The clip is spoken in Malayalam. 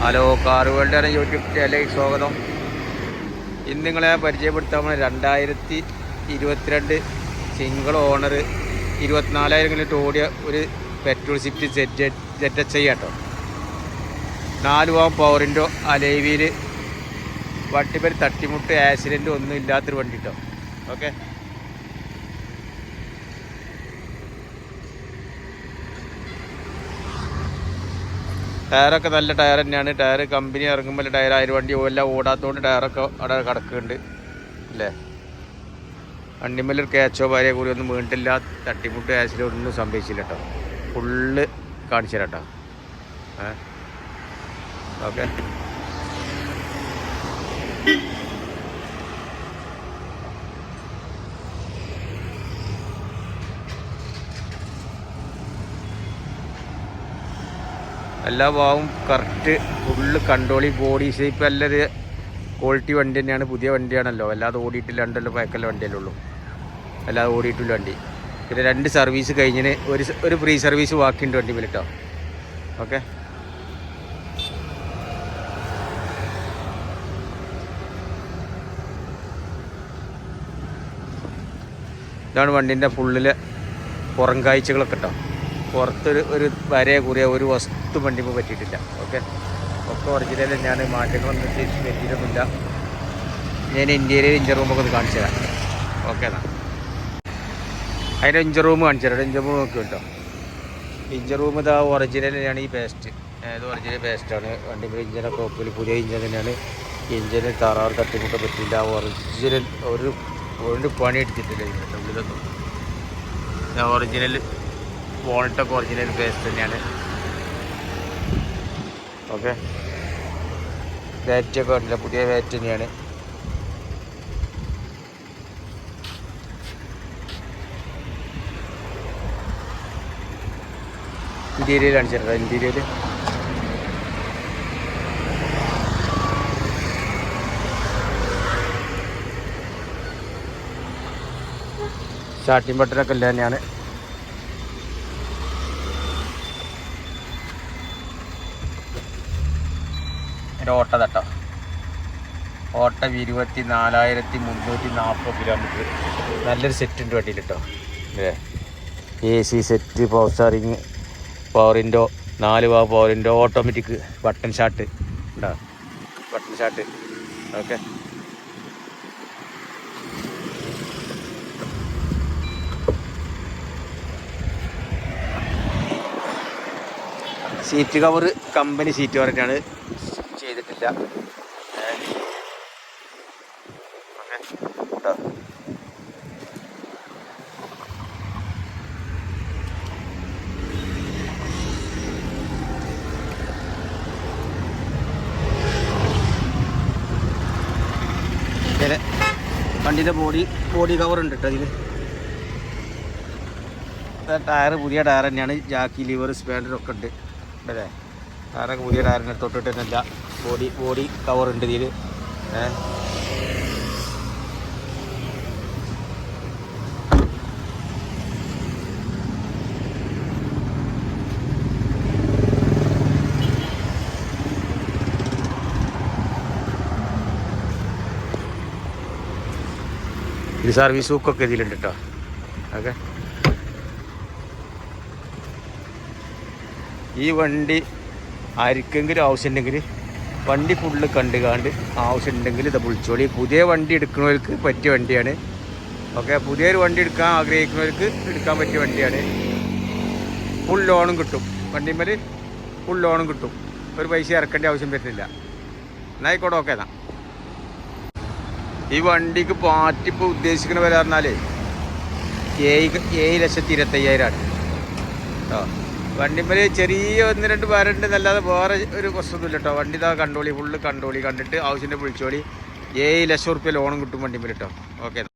ഹലോ കാർ വേൾഡ് യൂട്യൂബ് ചാനലിലേക്ക് സ്വാഗതം. ഇന്ന് നിങ്ങളെ പരിചയപ്പെടുത്താൻ രണ്ടായിരത്തി ഇരുപത്തിരണ്ട് സിംഗിൾ ഓണർ ഇരുപത്തിനാലായിരം കിലോ ഓടിയ ഒരു petrol Swift set set H I കേട്ടോ നാല് പോകാൻ പവറിന്റെ അലേവിയിൽ വട്ടിപ്പരി തട്ടിമുട്ട് ആക്സിഡന്റ് ഒന്നും ഇല്ലാത്തൊരു വണ്ടി കേട്ടോ ഓക്കെ ടയറൊക്കെ നല്ല ടയർ തന്നെയാണ്. ടയർ കമ്പനി ഇറങ്ങുമ്പോൾ ടയർ ആയിരം വണ്ടി എല്ലാം ഓടാത്തതുകൊണ്ട് ടയറൊക്കെ അവിടെ കിടക്കുന്നുണ്ട്. അല്ലേ? വണ്ടിമേലൊരു ക്യാച്ചോ ഭാര്യ കൂടി ഒന്നും വീണിട്ടില്ല. തട്ടിമുട്ട് ആക്സിഡന്റ് ഒന്നും സംഭവിച്ചില്ല കേട്ടോ ഫുള്ള് കാണിച്ചു കേട്ടോ ഏ? ഓക്കെ. എല്ലാ ഭാഗവും കറക്റ്റ് ഫുള്ള് കൺട്രോളി ബോഡി ഷേപ്പ് എല്ലാം ക്വാളിറ്റി വണ്ടി തന്നെയാണ് പുതിയ വണ്ടിയാണല്ലോ. അല്ലാതെ ഓടിയിട്ടില്ല രണ്ടല്ലോ പഴക്കല്ല വണ്ടിയല്ലേ ഉള്ളൂ. അല്ലാതെ ഓടിയിട്ടില്ല വണ്ടി. പിന്നെ രണ്ട് സർവീസ് കഴിഞ്ഞിന് ഒരു ഒരു ഫ്രീ സർവീസ് ബാക്കിയുണ്ട് വണ്ടി വിളിട്ടോ ഓക്കെ ഇതാണ് വണ്ടീന്റെ ഫുള്ളിലെ പുറം കാഴ്ചകളൊക്കെ കേട്ടോ പുറത്തൊരു ഒരു വരയെ കുറിയ ഒരു വസ്തു വണ്ടിമ്പോൾ പറ്റിയിട്ടില്ല. ഓക്കെ? ഒക്കെ ഒറിജിനൽ തന്നെയാണ്. മാറ്റങ്ങളൊന്നും തിരിച്ച് പറ്റിയിട്ടൊന്നുമില്ല. ഞാൻ ഇന്ത്യയിലെ ഇഞ്ചർ റൂമൊക്കെ ഒന്ന് കാണിച്ചു തരാം. ഓക്കെ എന്നാ. അതിന്റെ ഇഞ്ചർ റൂം കാണിച്ചു തരാം. ഇഞ്ചർ റൂം നോക്കി കേട്ടോ. ഇഞ്ചർ റൂം ഇതാ ഒറിജിനൽ തന്നെയാണ് ഈ പേസ്റ്റ് ഇത് ഒറിജിനൽ പേസ്റ്റാണ് വണ്ടിയുടെ ഇഞ്ചിനൊക്കെ ഒപ്പിൽ പുതിയ ഇഞ്ചർ തന്നെയാണ്. ഇഞ്ചിന് തറാറ് തട്ടിമുട്ട പറ്റില്ല ഒറിജിനൽ ഒരു ഒരു പണി എടുത്തിട്ടില്ല ഇതിന്റെ ഉള്ളിലൊന്നും. ഒറിജിനൽ ബോണറ്റൊക്കെ ഒറിജിനൽ പേസ്റ്റ് തന്നെയാണ്. ഓക്കെ ബാറ്റൊക്കെ വരില്ല പുതിയ ബാറ്റ് തന്നെയാണ്. ഇന്റീരിയർ കാണിച്ചിട്ടുണ്ടോ ഇന്റീരിയർ സ്റ്റാർട്ടിംഗ് ബട്ടനൊക്കെ ഇല്ല തന്നെയാണ്. എന്റെ ഓട്ട തട്ടോ ഓട്ടം ഇരുപത്തി നാലായിരത്തി മുന്നൂറ്റി നാൽപ്പത് കിലോമീറ്റർ. നല്ലൊരു സെറ്റ് ഉണ്ട് വണ്ടിയിൽ കേട്ടോ അല്ലേ A C set power steering പവറിന്റെ നാല് പവർ പവറിന്റെ ഓട്ടോമാറ്റിക് ബട്ടൺ ഷാട്ട് ഉണ്ടോ? Button shut okay seat cover company seat കവറിനാണ് ചെയ്തിട്ടില്ല വണ്ടിന്റെ ബോഡി ബോഡി കവർ ഉണ്ട് കേട്ടോ ഇതിൽ ടയർ പുതിയ ടയർ തന്നെയാണ്. ജാക്കി ലിവർ സ്പാൻഡർ ഒക്കെ ഉണ്ട്. അല്ലേ ടയറൊക്കെ പുതിയ ടയറിനെ തൊട്ടിട്ട് തന്നെയല്ല. ബോഡി ബോഡി കവർ ഉണ്ട് ഇതിൽ ഇത് സർവീസ് ബുക്കൊക്കെ ഇതിലുണ്ട് കേട്ടോ ഓക്കെ. ഈ വണ്ടി ആർക്കെങ്കിലും ആവശ്യമുണ്ടെങ്കിൽ വണ്ടി ഫുള്ള് കണ്ട് കാണ്ട് ആവശ്യമുണ്ടെങ്കിൽ ഇത് വിളിച്ചോളി. പുതിയ വണ്ടി എടുക്കുന്നവർക്ക് പറ്റിയ വണ്ടിയാണ്. ഓക്കെ പുതിയൊരു വണ്ടി എടുക്കാൻ ആഗ്രഹിക്കുന്നവർക്ക് എടുക്കാൻ പറ്റിയ വണ്ടിയാണ്. ഫുൾ ലോണും കിട്ടും. വണ്ടിമേൽ ഫുൾ ലോണും കിട്ടും. ഒരു പൈസ ഇറക്കേണ്ട ആവശ്യം വരുന്നില്ല. എന്നായിക്കോട്ടെ ഓക്കെ എന്നാ. ഈ വണ്ടിക്ക് പാറ്റിപ്പോൾ ഉദ്ദേശിക്കുന്ന വില പറഞ്ഞാൽ ഏഴ് ഏഴ് ലക്ഷത്തി ഇരുപത്തയ്യായിരമാണ് കേട്ടോ വണ്ടിമേൽ ചെറിയ ഒന്ന് രണ്ട് പേരുണ്ട് എന്നല്ലാതെ വേറെ ഒരു പ്രശ്നമൊന്നുമില്ല കേട്ടോ. വണ്ടി ഇതാ കണ്ടോളി ഫുള്ള് കണ്ടോളി കണ്ടിട്ട് ആവശ്യത്തിന്റെ വിളിച്ചോളി. ഏഴ് ലക്ഷം റുപ്യ ലോണും കിട്ടും വണ്ടിമേൽ കേട്ടോ. ഓക്കെ